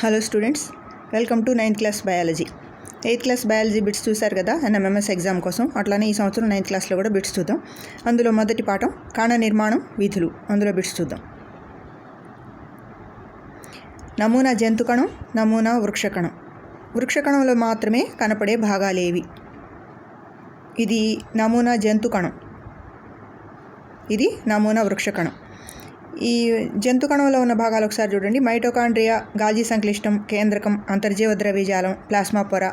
Hello students welcome to ninth class biology. Eighth class biology bits చూశారు కదా NMMS exam కోసం. అట్లానే ఈ సంవత్సరం నైన్త్ క్లాస్లో కూడా బిట్స్ చూద్దాం. అందులో మొదటి పాఠం కాణ నిర్మాణం విధులు. అందులో బిట్స్ చూద్దాం. నమూనా జంతుకణం నమూనా వృక్షకణం. వృక్షకణంలో మాత్రమే కనపడే భాగాలేవి ఇది నమూనా జంతు కణం ఇది నమూనా వృక్షకణం. ఈ జంతు కణంలో ఉన్న భాగాలు ఒకసారి చూడండి. మైటోకాండ్రియా గాల్జీ సంక్లిష్టం కేంద్రకం అంతర్జీవ ద్రవ్యజాలం ప్లాస్మా పొర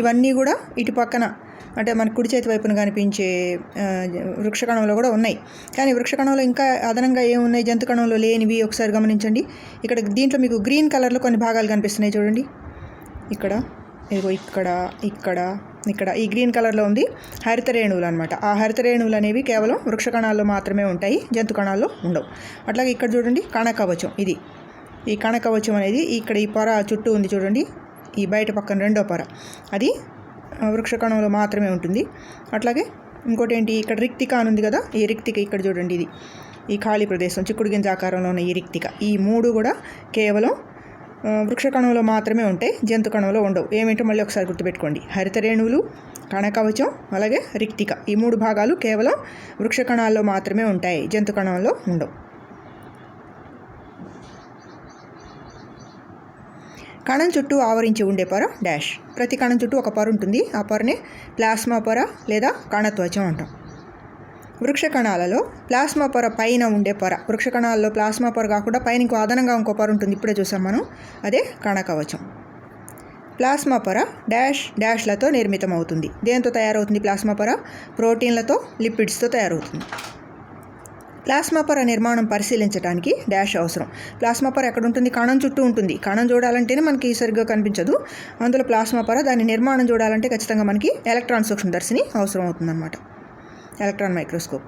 ఇవన్నీ కూడా ఇటు పక్కన అంటే మన కుడి చేతి వైపున కనిపించే వృక్షకణంలో కూడా ఉన్నాయి. కానీ వృక్షకణంలో ఇంకా అదనంగా ఏమున్నాయి జంతు కణంలో లేనివి ఒకసారి గమనించండి. ఇక్కడ దీంట్లో మీకు గ్రీన్ కలర్లో కొన్ని భాగాలు కనిపిస్తున్నాయి చూడండి. ఇక్కడ ఇదిగో ఇక్కడ ఇక్కడ. ఇక్కడ ఈ గ్రీన్ కలర్లో ఉంది హరిత రేణువులు అనమాట ఆ హరిత రేణువులు అనేవి కేవలం వృక్ష కణాల్లో మాత్రమే ఉంటాయి జంతు కణాల్లో ఉండవు. అట్లాగే ఇక్కడ చూడండి కణకవచం ఇది. ఈ కణకవచం అనేది ఇక్కడ ఈ పొర చుట్టూ ఉంది చూడండి. ఈ బయట పక్కన రెండో పొర. అది వృక్ష కణంలో మాత్రమే ఉంటుంది. అట్లాగే ఇంకోటి ఏంటి ఇక్కడ రిక్తిక అని ఉంది కదా ఈ రిక్తిక ఇక్కడ చూడండి ఇది. ఈ ఖాళీ ప్రదేశం చిక్కుడు గింజ ఆకారంలో ఉన్న ఈ రిక్తిక. ఈ మూడు కూడా కేవలం వృక్ష కణంలో మాత్రమే ఉంటాయి జంతు కణంలో ఉండవు. ఏమిటో మళ్ళీ ఒకసారి గుర్తుపెట్టుకోండి. హరిత రేణువులు కణకవచం అలాగే రిక్తిక. ఈ మూడు భాగాలు కేవలం వృక్ష కణాల్లో మాత్రమే ఉంటాయి. జంతు కణంలో ఉండవు. కణం చుట్టూ ఆవరించి ఉండే పొర డాష్. ప్రతి కణం చుట్టూ ఒక పొర ఉంటుంది. ఆ పొరనే ప్లాస్మా పొర లేదా కణత్వచం అంటాం. వృక్ష కణాలలో ప్లాస్మా పొర పైన ఉండే పొర. వృక్ష కణాలలో ప్లాస్మా పొర కాకుండా పైన ఇంకో అదనంగా ఇంకో పొర ఉంటుంది. ఇప్పుడే చూసాం మనం. అదే కణకవచం. ప్లాస్మా పొర డాష్ డాష్లతో నిర్మితం అవుతుంది దేంతో తయారవుతుంది ప్లాస్మా పొర? ప్రోటీన్లతో లిపిడ్స్తో తయారవుతుంది. ప్లాస్మా పొర నిర్మాణం పరిశీలించడానికి డాష్ అవసరం. ప్లాస్మా పొర ఎక్కడ ఉంటుంది కణం చుట్టూ ఉంటుంది. కణం చూడాలంటేనే మనకి సరిగ్గా కనిపించదు. అందులో ప్లాస్మా పొర దాని నిర్మాణం చూడాలంటే ఖచ్చితంగా మనకి ఎలక్ట్రాన్ సూక్ష్మదర్శిని అవసరం అవుతుందన్నమాట ఎలక్ట్రాన్ మైక్రోస్కోప్.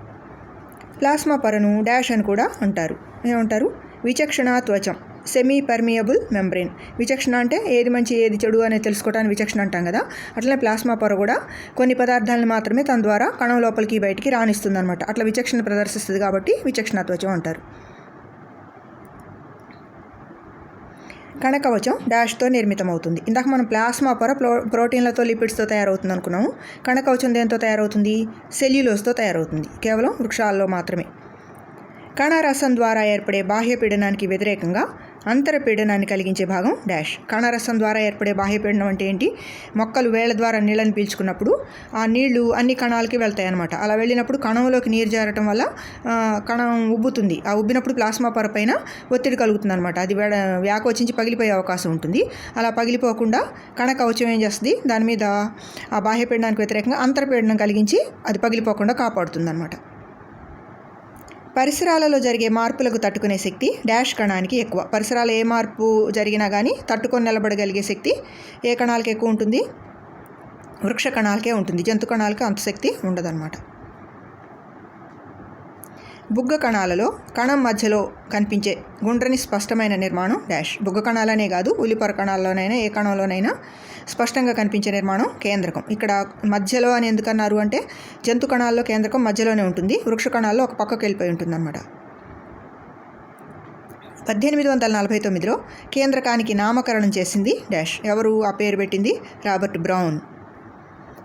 ప్లాస్మా పొరను డాష్ అని కూడా అంటారు. ఏమంటారు? విచక్షణ త్వచం. సెమీ పర్మియబుల్ మెంబ్రెయిన్ విచక్షణ అంటే ఏది మంచి ఏది చెడు అనేది తెలుసుకోవడానికి విచక్షణ అంటాం కదా. అట్లనే ప్లాస్మా పొర కూడా కొన్ని పదార్థాలను మాత్రమే తన ద్వారా కణం లోపలికి బయటికి రాణిస్తుంది అనమాట అట్లా విచక్షణ ప్రదర్శిస్తుంది కాబట్టి విచక్షణ త్వచం అంటారు. కణకవచం డాష్తో నిర్మితమవుతుంది. ఇందాక మనం ప్లాస్మా పొర ప్రో ప్రోటీన్లతో లిపిడ్స్తో తయారవుతుంది అనుకున్నాము కణకవచం దేంతో తయారవుతుంది? సెల్యులోస్తో తయారవుతుంది. కేవలం వృక్షాల్లో మాత్రమే. కణరసం ద్వారా ఏర్పడే బాహ్య పీడనానికి వ్యతిరేకంగా అంతరపీడనాన్ని కలిగించే భాగం డాష్. కణరసం ద్వారా ఏర్పడే బాహ్యపీడనం అంటే ఏంటి? మొక్కలు వేళ్ళ ద్వారా నీళ్ళని పీల్చుకున్నప్పుడు ఆ నీళ్ళు అన్ని కణాలకి వెళ్తాయి అనమాట అలా వెళ్ళినప్పుడు కణంలోకి నీరు జారటం వల్ల కణం ఉబ్బుతుంది. ఆ ఉబ్బినప్పుడు ప్లాస్మా పొర పైన ఒత్తిడి కలుగుతుంది అనమాట అది వేడ వ్యాకోచించి పగిలిపోయే అవకాశం ఉంటుంది. అలా పగిలిపోకుండా కణ కవచం ఏం చేస్తుంది? దాని మీద ఆ బాహ్యపీడనానికి వ్యతిరేకంగా అంతరపీడనం కలిగించి అది పగిలిపోకుండా కాపాడుతుంది అనమాట పరిసరాలలో జరిగే మార్పులకు తట్టుకునే శక్తి డాష్ కణానికి ఎక్కువ. పరిసరాలు ఏ మార్పు జరిగినా కానీ తట్టుకొని నిలబడగలిగే శక్తి ఏ కణాలకి ఎక్కువ ఉంటుంది? వృక్ష కణాలకే ఉంటుంది. జంతు కణాలకి అంత శక్తి ఉండదన్నమాట. బుగ్గ కణాలలో కణం మధ్యలో కనిపించే గుండ్రని స్పష్టమైన నిర్మాణం డాష్. బుగ్గ కణాలనే కాదు ఉలిపర కణాల్లోనైనా ఏ కణంలోనైనా స్పష్టంగా కనిపించే నిర్మాణం కేంద్రకం. ఇక్కడ మధ్యలో అని ఎందుకన్నారు అంటే జంతు కణాల్లో కేంద్రకం మధ్యలోనే ఉంటుంది వృక్ష కణాల్లో ఒక పక్కకు వెళ్ళిపోయి ఉంటుందన్నమాట. పద్దెనిమిది వందల నలభై తొమ్మిదిలో కేంద్రకానికి నామకరణం చేసింది డాష్. ఎవరు ఆ పేరు పెట్టింది? Robert brown.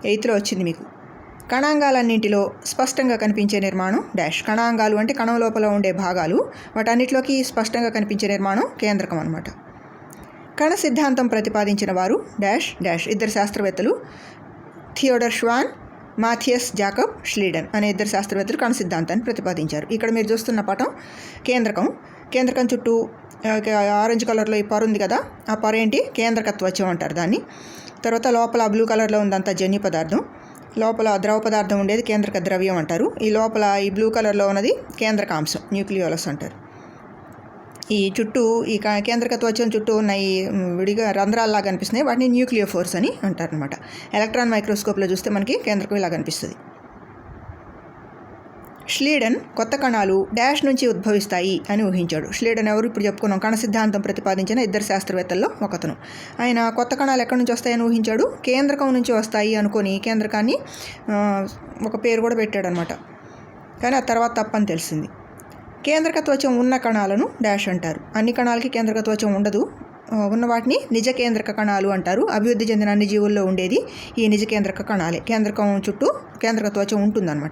ఎయిత్లో వచ్చింది మీకు. కణాంగాలన్నింటిలో స్పష్టంగా కనిపించే నిర్మాణం డాష్. కణాంగాలు అంటే కణం లోపల ఉండే భాగాలు. వాటన్నిటిలోకి స్పష్టంగా కనిపించే నిర్మాణం కేంద్రకం అనమాట కణ సిద్ధాంతం ప్రతిపాదించిన వారు డాష్ డాష్. ఇద్దరు శాస్త్రవేత్తలు థియోడర్ ష్వాన్ మాథియస్ జాకబ్ ష్లీడన్ అనే ఇద్దరు శాస్త్రవేత్తలు కణ సిద్ధాంతాన్ని ప్రతిపాదించారు. ఇక్కడ మీరు చూస్తున్న పటం కేంద్రకం. కేంద్రకం చుట్టూ ఆరెంజ్ కలర్లో ఈ పరు ఉంది కదా? ఆ పరు ఏంటి కేంద్రకత్వచం అంటారు దాన్ని. తర్వాత లోపల బ్లూ కలర్లో ఉందంతా జన్యు పదార్థం. లోపల ద్రవ పదార్థం ఉండేది కేంద్రక ద్రవ్యం అంటారు. ఈ లోపల ఈ బ్లూ కలర్లో ఉన్నది కేంద్రకాంశం న్యూక్లియోలస్ అంటారు. ఈ చుట్టూ ఈ కేంద్రక త్వచం చుట్టూ ఉన్న ఈ విడిగా రంధ్రాల్లా కనిపిస్తున్నాయి వాటిని న్యూక్లియో ఫోర్స్ అని అంటారు అనమాట ఎలక్ట్రాన్ మైక్రోస్కోప్లో చూస్తే మనకి కేంద్రకం ఇలా కనిపిస్తుంది. ష్లీడన్ కొత్త కణాలు డాష్ నుంచి ఉద్భవిస్తాయి అని ఊహించాడు. ష్లీడన్ ఎవరు? ఇప్పుడు చెప్పుకున్నాం. కణ సిద్ధాంతం ప్రతిపాదించిన ఇద్దరు శాస్త్రవేత్తల్లో ఒకతను. ఆయన కొత్త కణాలు ఎక్కడి నుంచి వస్తాయని ఊహించాడు? కేంద్రకం నుంచి వస్తాయి అనుకొని కేంద్రకాన్ని ఒక పేరు కూడా పెట్టాడనమాట. కానీ ఆ తర్వాత తప్పని తెలిసింది. కేంద్రకత్వచం ఉన్న కణాలను డాష్ అంటారు. అన్ని కణాలకి కేంద్రకత్వచం ఉండదు. ఉన్న వాటిని నిజ కేంద్రక కణాలు అంటారు. అభివృద్ధి చెందిన అన్ని జీవుల్లో ఉండేది ఈ నిజ కేంద్రక కణాలే. కేంద్రకం చుట్టూ కేంద్రక త్వచం ఉంటుందన్నమాట.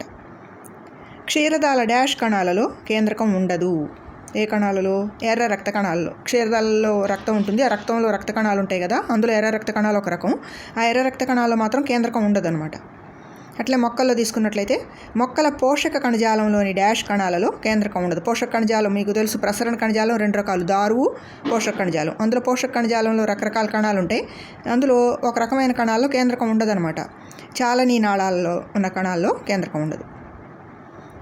క్షీరదాల డాష్ కణాలలో కేంద్రకం ఉండదు. ఏ కణాలలో? ఎర్ర రక్త కణాలలో. క్షీరదాలలో రక్తం ఉంటుంది. ఆ రక్తంలో రక్త కణాలు ఉంటాయి కదా అందులో ఎర్ర రక్త కణాలు ఒక రకం. ఆ ఎర్ర రక్త కణాలలో మాత్రం కేంద్రకం ఉండదు అనమాట అట్లే మొక్కల్లో తీసుకున్నట్లయితే మొక్కల పోషక కణజాలంలోని డాష్ కణాలలో కేంద్రకం ఉండదు. పోషక కణజాలం మీకు తెలుసు ప్రసరణ కణజాలం రెండు రకాలు. దారువు పోషక కణజాలం. అందులో పోషక కణజాలంలో రకరకాల కణాలు ఉంటాయి. అందులో ఒక రకమైన కణాల్లో కేంద్రకం ఉండదన్నమాట. చాలని నాళాల్లో ఉన్న కణాల్లో కేంద్రకం ఉండదు.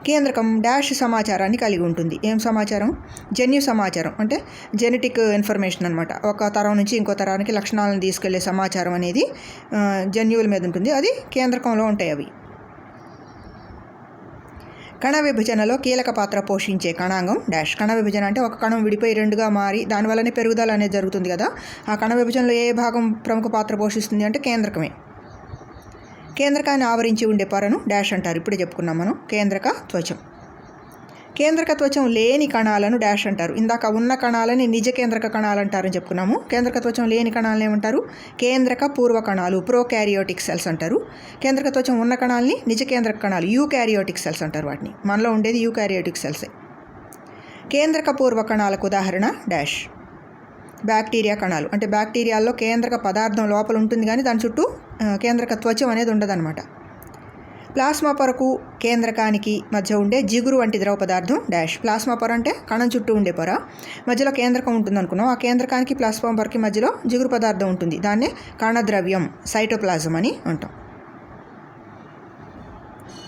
కేంద్రకం డాష్ సమాచారాన్ని కలిగి ఉంటుంది. ఏం సమాచారం? జన్యు సమాచారం. అంటే జెనెటిక్ ఇన్ఫర్మేషన్ అనమాట ఒక తరం నుంచి ఇంకో తరానికి లక్షణాలను తీసుకెళ్ళే సమాచారం అనేది జన్యువుల మీద ఉంటుంది. అది కేంద్రకంలో ఉంటాయి అవి. కణ విభజనలో కీలక పాత్ర పోషించే కణాంగం డాష్. కణ విభజన అంటే ఒక కణం విడిపోయి రెండుగా మారి దానివల్లనే పెరుగుదల అనేది జరుగుతుంది కదా. ఆ కణ విభజనలో ఏ భాగం ప్రముఖ పాత్ర పోషిస్తుంది అంటే కేంద్రకమే. కేంద్రకాన్ని ఆవరించి ఉండే పొరను డాష్ అంటారు. ఇప్పుడే చెప్పుకున్నాం మనం. కేంద్రక త్వచం. కేంద్రక త్వచం లేని కణాలను డాష్ అంటారు. ఇందాక ఉన్న కణాలని నిజ కేంద్రక కణాలు అంటారని చెప్పుకున్నాము. కేంద్రక త్వచం లేని కణాలను ఏమంటారు? కేంద్రక పూర్వ కణాలు ప్రోకారియోటిక్ సెల్స్ అంటారు. కేంద్రక త్వచం ఉన్న కణాలని నిజ కేంద్రక కణాలు యూకారియోటిక్ సెల్స్ అంటారు వాటిని. మనలో ఉండేది యూకారియోటిక్ సెల్సే కేంద్రక పూర్వ కణాలకు ఉదాహరణ డాష్. బ్యాక్టీరియా కణాలు. అంటే బ్యాక్టీరియాల్లో కేంద్రక పదార్థం లోపల ఉంటుంది కానీ దాని చుట్టూ కేంద్రక త్వచం అనేది ఉండదన్నమాట. ప్లాస్మా పొరకు కేంద్రకానికి మధ్య ఉండే జిగురు వంటి ద్రవ పదార్థం డాష్. ప్లాస్మా పొర అంటే కణం చుట్టూ ఉండే పొర. మధ్యలో కేంద్రకం ఉంటుంది అనుకున్నాం ఆ కేంద్రకానికి ప్లాస్మా పొరకి మధ్యలో జిగురు పదార్థం ఉంటుంది. దాన్నే కణద్రవ్యం సైటోప్లాజం అని అంటాం.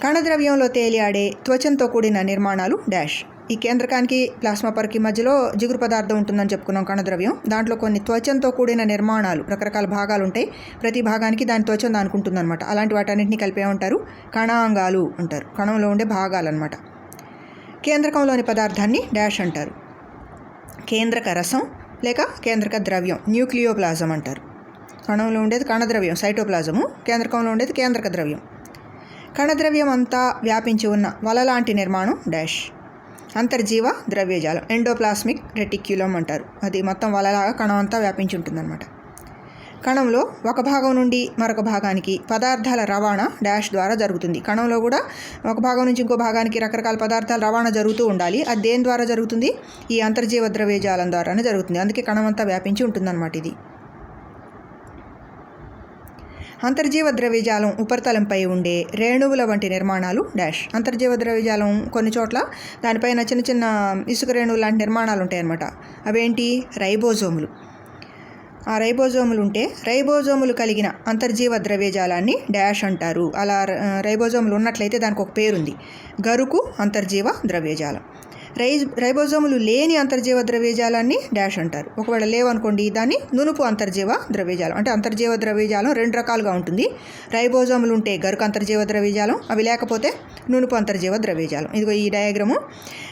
కణద్రవ్యంలో తేలియాడే త్వచంతో కూడిన నిర్మాణాలు డాష్. ఈ కేంద్రకానికి ప్లాస్మా పర్కి మధ్యలో జిగురు పదార్థం ఉంటుందని చెప్పుకున్నాం కణద్రవ్యం. దాంట్లో కొన్ని త్వచంతో కూడిన నిర్మాణాలు రకరకాల భాగాలు ఉంటాయి ప్రతి భాగానికి దాని త్వచం దానికి ఉంటుందన్నమాట అలాంటి వాటన్నింటినీ కలిపే ఉంటారు కణాంగాలు అంటారు. కణంలో ఉండే భాగాలు అనమాట కేంద్రకంలోని పదార్థాన్ని డాష్ అంటారు. కేంద్రక రసం లేక కేంద్రక ద్రవ్యం న్యూక్లియోప్లాజం అంటారు. కణంలో ఉండేది కణద్రవ్యం సైటోప్లాజము. కేంద్రకంలో ఉండేది కేంద్రక ద్రవ్యం. కణద్రవ్యం అంతా వ్యాపించి ఉన్న వల లాంటి నిర్మాణం డాష్. అంతర్జీవ ద్రవ్యజాలం ఎండోప్లాస్మిక్ రెటిక్యులం అంటారు. అది మొత్తం వలలాగా కణం అంతా వ్యాపించి ఉంటుందన్నమాట. కణంలో ఒక భాగం నుండి మరొక భాగానికి పదార్థాల రవాణా డాష్ ద్వారా జరుగుతుంది. కణంలో కూడా ఒక భాగం నుంచి ఇంకో భాగానికి రకరకాల పదార్థాల రవాణా జరుగుతూ ఉండాలి. అది దేని ద్వారా జరుగుతుంది? ఈ అంతర్జీవ ద్రవ్యజాలం ద్వారానే జరుగుతుంది. అందుకే కణం అంతా వ్యాపించి ఉంటుందన్నమాట ఇది. అంతర్జీవ ద్రవ్యజాలం ఉపరితలంపై ఉండే రేణువుల వంటి నిర్మాణాలు డాష్. అంతర్జీవ ద్రవ్యజాలం కొన్ని చోట్ల దానిపైన చిన్న చిన్న ఇసుక రేణువులు లాంటి నిర్మాణాలు ఉంటాయన్నమాట. అవేంటి? రైబోజోములు. ఆ రైబోజోములు ఉంటే రైబోజోములు కలిగిన అంతర్జీవ ద్రవ్యజాలాన్ని డాష్ అంటారు. అలా రైబోజోములు ఉన్నట్లయితే దానికి ఒక పేరుంది. గరుకు అంతర్జీవ ద్రవ్యజాలం. రై రైబోజోములు లేని అంతర్జీవ ద్రవ్యజాలాన్ని డాష్ అంటారు. ఒకవేళ లేవనుకోండి దాన్ని నునుపు అంతర్జీవ ద్రవ్యజాలం. అంటే అంతర్జీవ ద్రవ్యజాలం రెండు రకాలుగా ఉంటుంది. రైబోజోములు ఉంటే గరుకు అంతర్జీవ ద్రవ్యజాలం అవి లేకపోతే నునుపు అంతర్జీవ ద్రవ్యజాలం. ఇదిగో ఈ డయాగ్రాము.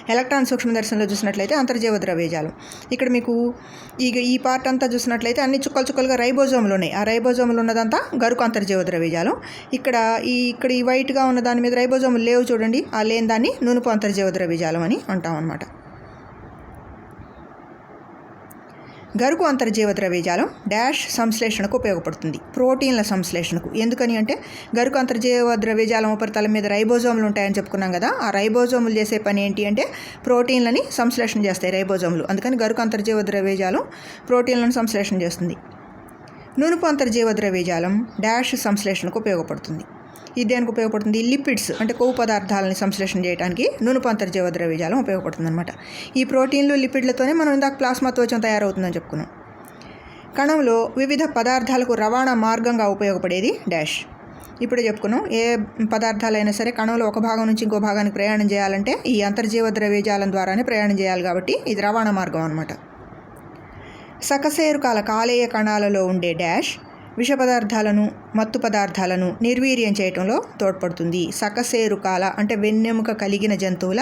ఎలక్ట్రాన్ సూక్ష్మదర్శనంలో చూసినట్లయితే అంతర్జీవ ద్రవ్యజాలం. ఇక్కడ మీకు ఈ ఈ పార్ట్ అంతా చూసినట్లయితే అన్ని చుక్కలు చుక్కలుగా రైబోజోములు ఉన్నాయి. ఆ రైబోజోములు ఉన్నదంతా గరుకు అంతర్జీవ ద్రవ్యజాలం. ఇక్కడ ఈ ఇక్కడ ఈ వైట్గా ఉన్న దాని మీద రైబోజోములు లేవు చూడండి. ఆ లేని దాన్ని నునుపు అంతర్జీవ ద్రవ్యజాలం అని అంటాం. అనమాట గరుకు అంతర్జీవ ద్రవ్యజాలం డాష్ సంశ్లేషణకు ఉపయోగపడుతుంది. ప్రోటీన్ల సంశ్లేషణకు. ఎందుకని అంటే గరుకు అంతర్జీవ ద్రవ్యజాలం ఉపరితలం మీద రైబోజోములు ఉంటాయని చెప్పుకున్నాం కదా ఆ రైబోజోములు చేసే పని ఏంటి అంటే ప్రోటీన్లని సంశ్లేషణ చేస్తాయి రైబోజోములు. అందుకని గరుకు అంతర్జీవ ద్రవ్యజాలం ప్రోటీన్లను సంశ్లేషణ చేస్తుంది. నునుపు అంతర్జీవ ద్రవ్యజాలం డాష్ సంశ్లేషణకు ఉపయోగపడుతుంది. ఇది దేనికి ఉపయోగపడుతుంది? లిపిడ్స్ అంటే కొవ్వు పదార్థాలని సంశ్లేషణ చేయడానికి నునుపు అంతర్జీవ ద్రవ్యజాలం ఉపయోగపడుతుంది అనమాట ఈ ప్రోటీన్లు లిపిడ్లతోనే మనం ఇందాక ప్లాస్మా త్వచం తయారవుతుందని చెప్పుకున్నాం. కణంలో వివిధ పదార్థాలకు రవాణా మార్గంగా ఉపయోగపడేది డాష్. ఇప్పుడే చెప్పుకున్నాం ఏ పదార్థాలైనా సరే కణంలో ఒక భాగం నుంచి ఇంకో భాగానికి ప్రయాణం చేయాలంటే ఈ అంతర్జీవ ద్రవ్యజాలం ద్వారానే ప్రయాణం చేయాలి కాబట్టి ఇది రవాణా మార్గం అనమాట సకశేరుకాల కాలేయ కణాలలో ఉండే డాష్ విష పదార్థాలను మత్తు పదార్థాలను నిర్వీర్యం చేయటంలో తోడ్పడుతుంది. సకసేరుకాల అంటే వెన్నెముక కలిగిన జంతువుల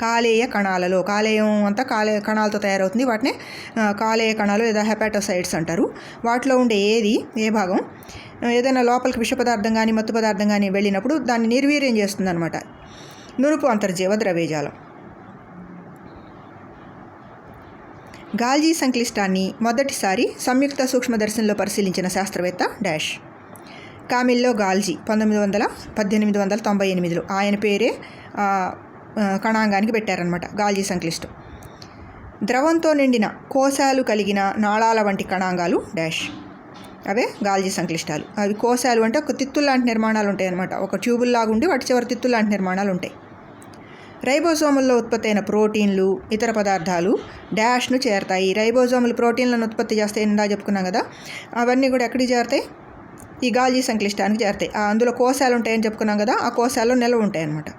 కాలేయ కణాలలో కాలేయం అంతా కాలేయ కణాలతో తయారవుతుంది. వాటిని కాలేయ కణాలు లేదా హెపాటోసైడ్స్ అంటారు. వాటిలో ఉండే ఏది ఏ భాగం? ఏదైనా లోపలికి విష పదార్థం కానీ మత్తు పదార్థం కానీ వెళ్ళినప్పుడు దాన్ని నిర్వీర్యం చేస్తుందన్నమాట. నురుపు నునుపు అంతర్జీవ ద్రవ్యజాలం. గాల్జీ సంక్లిష్టాన్ని మొదటిసారి సంయుక్త సూక్ష్మదర్శనంలో పరిశీలించిన శాస్త్రవేత్త డాష్. కామిల్లో గాల్జీ పంతొమ్మిది వందల పద్దెనిమిది వందల తొంభై ఎనిమిదిలో ఆయన పేరే కణాంగానికి పెట్టారనమాట గాల్జీ సంక్లిష్టం. ద్రవంతో నిండిన కోశాలు కలిగిన నాళాల వంటి కణాంగాలు డాష్. అవే గాల్జీ సంక్లిష్టాలు. అవి కోశాలు అంటే ఒక తిత్తులు లాంటి నిర్మాణాలు ఉంటాయి అనమాట ఒక ట్యూబుల్లాగా ఉండి వాటి చివరి తిత్తులు లాంటి నిర్మాణాలు ఉంటాయి. రైబోసోముల్లో ఉత్పత్తి అయిన ప్రోటీన్లు ఇతర పదార్థాలు డాష్ను చేరతాయి. రైబోజోములు ప్రోటీన్లను ఉత్పత్తి చేస్తాయి ఇందా చెప్పుకున్నాం కదా. అవన్నీ కూడా ఎక్కడికి చేరతాయి? ఈ గాల్జీ సంక్లిష్టానికి చేరతాయి. ఆ అందులో కోశాలు ఉంటాయని చెప్పుకున్నాం కదా. ఆ కోశాల్లో నిల్వ ఉంటాయి అన్నమాట.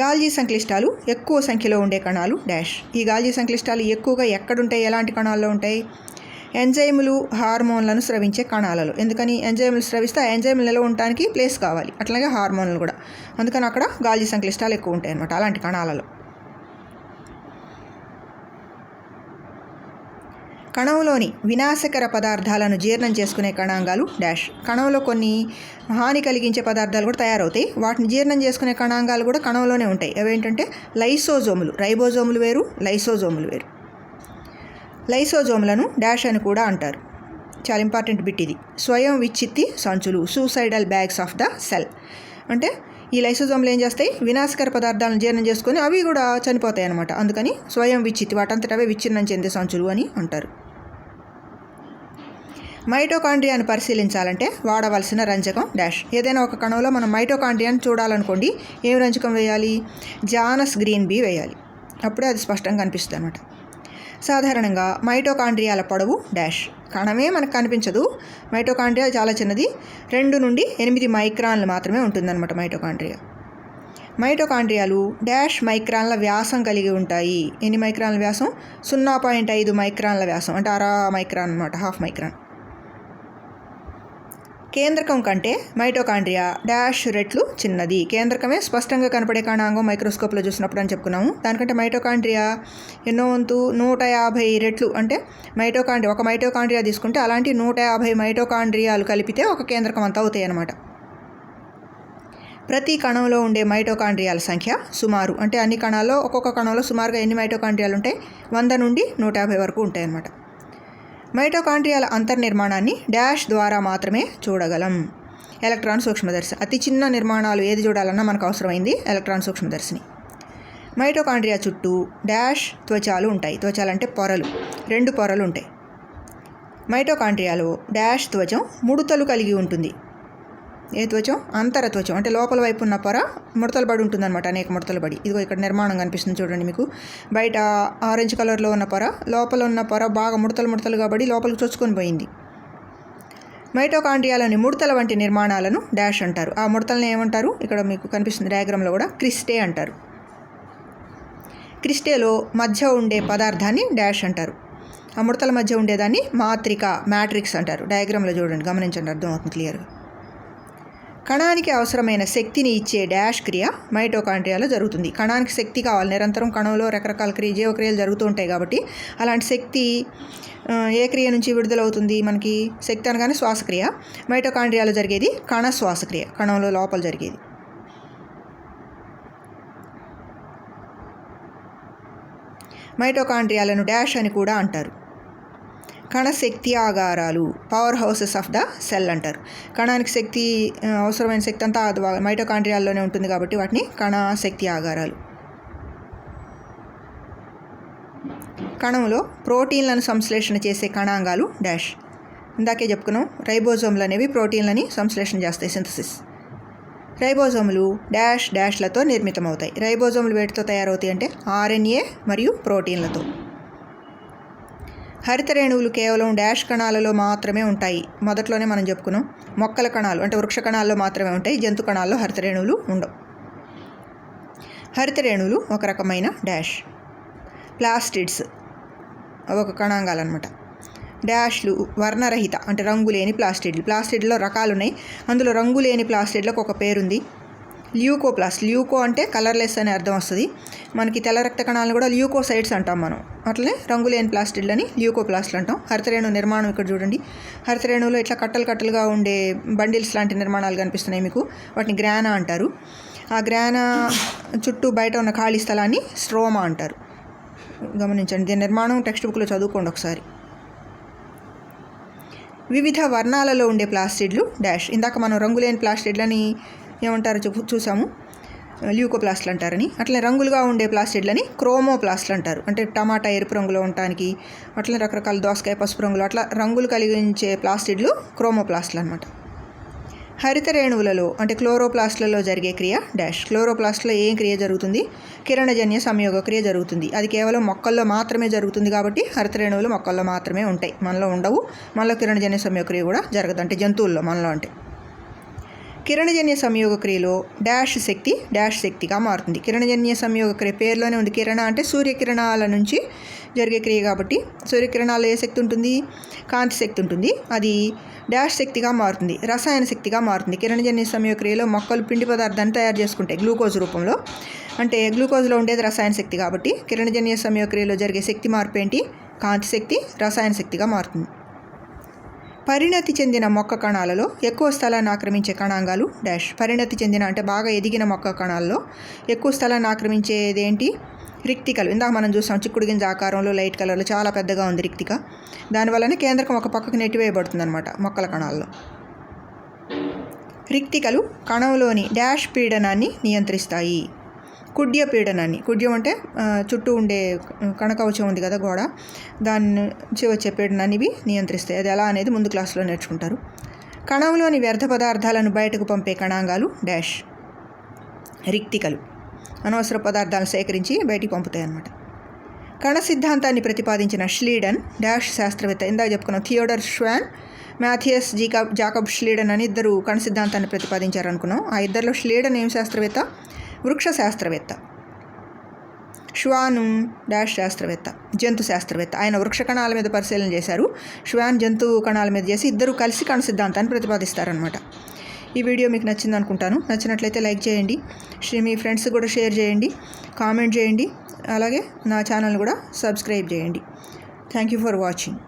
గాల్జీ సంక్లిష్టాలు ఎక్కువ సంఖ్యలో ఉండే కణాలు డాష్. ఈ గాల్జీ సంక్లిష్టాలు ఎక్కువగా ఎక్కడుంటాయి? ఎలాంటి కణాల్లో ఉంటాయి? ఎంజైములు హార్మోన్లను స్రవించే కణాలలో. ఎందుకని? ఎంజైములు స్రవిస్తే ఆ ఎంజైములు నిల్వ ఉండడానికి ప్లేస్ కావాలి. అట్లాగే హార్మోన్లు కూడా. అందుకని అక్కడ గాల్జీ సంక్లిష్టాలు ఎక్కువ ఉంటాయి అన్నమాట అలాంటి కణాలలో. కణంలోని వినాశకర పదార్థాలను జీర్ణం చేసుకునే కణాంగాలు డాష్. కణంలో కొన్ని హాని కలిగించే పదార్థాలు కూడా తయారవుతాయి. వాటిని జీర్ణం చేసుకునే కణాంగాలు కూడా కణంలోనే ఉంటాయి. అవేంటంటే లైసోజోములు. రైబోజోములు వేరు లైసోజోములు వేరు. లైసోజోములను డాష్ అని కూడా అంటారు. చాలా ఇంపార్టెంట్ బిట్ ఇది. స్వయం విచ్చిత్తి సంచులు suicidal bags of the cell. అంటే ఈ లైసోజోమ్లు ఏం చేస్తాయి? వినాశకర పదార్థాలను జీర్ణం చేసుకొని అవి కూడా చనిపోతాయి అనమాట అందుకని స్వయం విచ్చిత్ వాటంతట అవే విచ్ఛిన్నం చెందే సంచులు అని అంటారు. మైటోకాండ్రియాను పరిశీలించాలంటే వాడవలసిన రంజకం డాష్. ఏదైనా ఒక కణంలో మనం మైటోకాండ్రియాను చూడాలనుకోండి ఏం రంజకం వేయాలి? జానస్ గ్రీన్ బీ వేయాలి. అప్పుడే అది స్పష్టంగా కనిపిస్తుంది అనమాట సాధారణంగా మైటోకాండ్రియాల పొడవు డాష్. కణమే మనకు కనిపించదు. మైటోకాండ్రియా చాలా చిన్నది. రెండు నుండి ఎనిమిది మైక్రాన్లు మాత్రమే ఉంటుందన్నమాట మైటోకాండ్రియా. మైటోకాండ్రియాలు డాష్ మైక్రాన్ల వ్యాసం కలిగి ఉంటాయి. ఎన్ని మైక్రాన్ల వ్యాసం? సున్నా పాయింట్ ఐదు మైక్రాన్ల వ్యాసం. అంటే అరా మైక్రాన్ అనమాట హాఫ్ మైక్రాన్. కేంద్రకం కంటే మైటోకాండ్రియా డాష్ రెట్లు చిన్నది. కేంద్రకమే స్పష్టంగా కనపడే కణాంగం మైక్రోస్కోప్లో చూసినప్పుడు అని చెప్పుకున్నాము. దానికంటే మైటోకాండ్రియా ఎన్నో వంతు నూట యాభై రెట్లు అంటే మైటోకాండ్రియా ఒక మైటోకాండ్రియా తీసుకుంటే అలాంటి నూట యాభై మైటోకాండ్రియాలు కలిపితే ఒక కేంద్రకం అంతా అవుతాయి అన్నమాట ప్రతి కణంలో ఉండే మైటోకాండ్రియాల సంఖ్య సుమారు. అంటే అన్ని కణాల్లో ఒక్కొక్క కణంలో సుమారుగా ఎన్ని మైటోకాండ్రియాలు ఉంటాయి? వంద నుండి నూట యాభై వరకు ఉంటాయి అన్నమాట మైటోకాండ్రియాల అంతర్నిర్మాణాన్ని డాష్ ద్వారా మాత్రమే చూడగలం. ఎలక్ట్రాన్ సూక్ష్మదర్శి. అతి చిన్న నిర్మాణాలు ఏది చూడాలన్నా మనకు అవసరమైంది ఎలక్ట్రాన్ సూక్ష్మదర్శిని. మైటోకాండ్రియా చుట్టూ డాష్ త్వచాలు ఉంటాయి. త్వచాలు అంటే పొరలు. రెండు పొరలు ఉంటాయి. మైటోకాండ్రియాలో డాష్ త్వచం ముడతలు కలిగి ఉంటుంది. ఏ త్వచం? అంతర త్వచం. అంటే లోపల వైపు ఉన్న పొర ముడతలు పడి ఉంటుందన్నమాట అనేక ముడతలు పడి ఇదిగో ఇక్కడ నిర్మాణం కనిపిస్తుంది చూడండి మీకు. బయట ఆరెంజ్ కలర్లో ఉన్న పొర లోపల ఉన్న పొర బాగా ముడతలు ముడతలుగా పడి లోపలికి చొచ్చుకొని పోయింది. మైటోకాండ్రియాలోని ముడతల వంటి నిర్మాణాలను డాష్ అంటారు. ఆ ముడతలను ఏమంటారు? ఇక్కడ మీకు కనిపిస్తుంది డయాగ్రామ్లో కూడా క్రిస్టే అంటారు. క్రిస్టేలో మధ్య ఉండే పదార్థాన్ని డాష్ అంటారు. ఆ ముడతల మధ్య ఉండేదాన్ని మాత్రిక మ్యాట్రిక్స్ అంటారు. డయాగ్రామ్లో చూడండి గమనించండి అర్థమవుతుంది క్లియర్గా. కణానికి అవసరమైన శక్తిని ఇచ్చే డాష్ క్రియ మైటోకాండ్రియాలో జరుగుతుంది. కణానికి శక్తి కావాలి. నిరంతరం కణంలో రకరకాల క్రియ జీవక్రియలు జరుగుతూ ఉంటాయి కాబట్టి అలాంటి శక్తి ఏ క్రియ నుంచి విడుదలవుతుంది? మనకి శక్తి అనగానే శ్వాసక్రియ. మైటోకాండ్రియాలో జరిగేది కణ శ్వాసక్రియ. కణంలో లోపల జరిగేది. మైటోకాండ్రియాలను డాష్ అని కూడా అంటారు. కణశక్తి ఆగారాలు power houses of the cell అంటారు. కణానికి శక్తి అవసరమైన శక్తి అంతా మైటోకాండ్రియాల్లోనే ఉంటుంది కాబట్టి వాటిని కణ శక్తి ఆగారాలు. కణంలో ప్రోటీన్లను సంశ్లేషణ చేసే కణాంగాలు డాష్. ఇందాకే చెప్పుకున్నాం రైబోజోమ్లు అనేవి ప్రోటీన్లని సంశ్లేషణ చేస్తాయి సింథసిస్. రైబోజోములు డాష్ డాష్లతో నిర్మితమవుతాయి. రైబోజోములు వేటితో తయారవుతాయి అంటే ఆర్ఎన్ఏ మరియు ప్రోటీన్లతో. హరిత రేణువులు కేవలం డాష్ కణాలలో మాత్రమే ఉంటాయి. మొదట్లోనే మనం చెప్పుకున్నాం మొక్కల కణాలు అంటే వృక్ష కణాల్లో మాత్రమే ఉంటాయి. జంతు కణాల్లో హరిత రేణువులు ఉండవు. హరిత రేణువులు ఒక రకమైన డాష్. ప్లాస్టిడ్స్ ఒక కణాంగాలు అనమాట డాష్లు వర్ణరహిత అంటే రంగులేని ప్లాస్టిడ్లు. ప్లాస్టిడ్లో రకాలు ఉన్నాయి అందులో రంగు లేని ప్లాస్టిడ్లకు ఒక పేరుంది. ల్యూకోప్లాస్ట్. ల్యూకో అంటే కలర్లెస్ అనే అర్థం వస్తుంది. మనకి తెల్ల రక్త కణాలను కూడా ల్యూకోసైడ్స్ అంటాం మనం. అట్లనే రంగులేని ప్లాస్టిడ్లని ల్యూకోప్లాస్ట్లు అంటాం. హరితరేణు నిర్మాణం ఇక్కడ చూడండి. హరితరేణువులో ఇట్లా కట్టలు కట్టలుగా ఉండే బండిల్స్ లాంటి నిర్మాణాలు కనిపిస్తున్నాయి మీకు. వాటిని గ్రానా అంటారు. ఆ గ్రానా చుట్టూ బయట ఉన్న ఖాళీ స్థలాన్ని స్ట్రోమా అంటారు. గమనించండి. దీని నిర్మాణం టెక్స్ట్ బుక్లో చదువుకోండి ఒకసారి. వివిధ వర్ణాలలో ఉండే ప్లాస్టిడ్లు డాష్. ఇందాక మనం రంగులేని ప్లాస్టిడ్లని ఏమంటారో చూ చూసాము? ల్యూకోప్లాస్ట్లు అంటారని. అట్లా రంగులుగా ఉండే ప్లాస్టిడ్లని క్రోమోప్లాస్ట్లు అంటారు. అంటే టమాటా ఎరుపు రంగులో ఉండటానికి అట్లనే రకరకాల దోసకాయ పసుపు రంగులు అట్లా రంగులు కలిగించే ప్లాస్టిడ్లు క్రోమోప్లాస్ట్లు అనమాట హరిత రేణువులలో అంటే క్లోరోప్లాస్ట్లలో జరిగే క్రియ డాష్. క్లోరోప్లాస్ట్లో ఏం క్రియ జరుగుతుంది? కిరణజన్య సంయోగ క్రియ జరుగుతుంది. అది కేవలం మొక్కల్లో మాత్రమే జరుగుతుంది కాబట్టి హరిత రేణువులు మొక్కల్లో మాత్రమే ఉంటాయి. మనలో ఉండవు. మనలో కిరణజన్య సంయోగ క్రియ కూడా జరగదు. అంటే జంతువుల్లో మనలో అంటే. కిరణజన్య సంయోగ క్రియలో డాష్ శక్తి డాష్ శక్తిగా మారుతుంది. కిరణజన్య సంయోగ క్రియ పేరులోనే ఉంది. కిరణ అంటే సూర్యకిరణాల నుంచి జరిగే క్రియ కాబట్టి సూర్యకిరణాల్లో ఏ శక్తి ఉంటుంది? కాంతి శక్తి ఉంటుంది. అది డాష్ శక్తిగా మారుతుంది. రసాయన శక్తిగా మారుతుంది. కిరణజన్య సంయోగ క్రియలో మొక్కలు పిండి పదార్థాన్ని తయారు చేసుకుంటాయి గ్లూకోజ్ రూపంలో. అంటే గ్లూకోజ్లో ఉండేది రసాయన శక్తి కాబట్టి కిరణజన్య సంయోగ క్రియలో జరిగే శక్తి మార్పు ఏంటి? కాంతి శక్తి రసాయన శక్తిగా మారుతుంది. పరిణతి చెందిన మొక్క కణాలలో ఎక్కువ స్థలాన్ని ఆక్రమించే కణాంగాలు డాష్. పరిణతి చెందిన అంటే బాగా ఎదిగిన మొక్క కణాల్లో ఎక్కువ స్థలాన్ని ఆక్రమించేదేంటి రిక్తికలు. ఇందాక మనం చూసాం చిక్కుడు గింజ ఆకారంలో లైట్ కలర్లో చాలా పెద్దగా ఉంది రిక్తిక. దానివల్లనే కేంద్రకం ఒక పక్కకు నెట్టివేయబడుతుంది అనమాట మొక్కల కణాల్లో. రిక్తికలు కణంలోని డాష్ పీడనాన్ని నియంత్రిస్తాయి. కుడ్య పీడనాన్ని కుడ్యం అంటే చుట్టూ ఉండే కణకవచం ఉంది కదా గోడ. దాని నుంచి వచ్చే పీడనాన్ని ఇవి నియంత్రిస్తాయి. అది ఎలా అనేది ముందు క్లాస్లో నేర్చుకుంటారు. కణంలోని వ్యర్థ పదార్థాలను బయటకు పంపే కణాంగాలు డాష్. రిక్తికలు. అనవసర పదార్థాలను సేకరించి బయటికి పంపుతాయి అన్నమాట. కణ సిద్ధాంతాన్ని ప్రతిపాదించిన ష్లీడన్ డాష్ శాస్త్రవేత్త ఇందాక చెప్పుకున్నాం థియోడర్ ష్వాన్ మ్యాథియస్ జీకా జాకబ్ ష్లీడన్ అని ఇద్దరు కణ సిద్ధాంతాన్ని ప్రతిపాదించారు అనుకున్నాం ఆ ఇద్దరిలో ష్లీడన్ ఏం శాస్త్రవేత్త? వృక్ష శాస్త్రవేత్త శ్వాను డాష్ శాస్త్రవేత్త. జంతు శాస్త్రవేత్త. ఆయన వృక్ష కణాల మీద పరిశీలన చేశారు. శ్వాన్ జంతు కణాల మీద చేసి ఇద్దరు కలిసి కణ సిద్ధాంతాన్ని ప్రతిపాదిస్తారనమాట ఈ వీడియో మీకు నచ్చింది అనుకుంటాను. నచ్చినట్లయితే లైక్ చేయండి. మీ ఫ్రెండ్స్ కూడా షేర్ చేయండి. కామెంట్ చేయండి. అలాగే నా ఛానల్ కూడా సబ్స్క్రైబ్ చేయండి. Thank you for watching.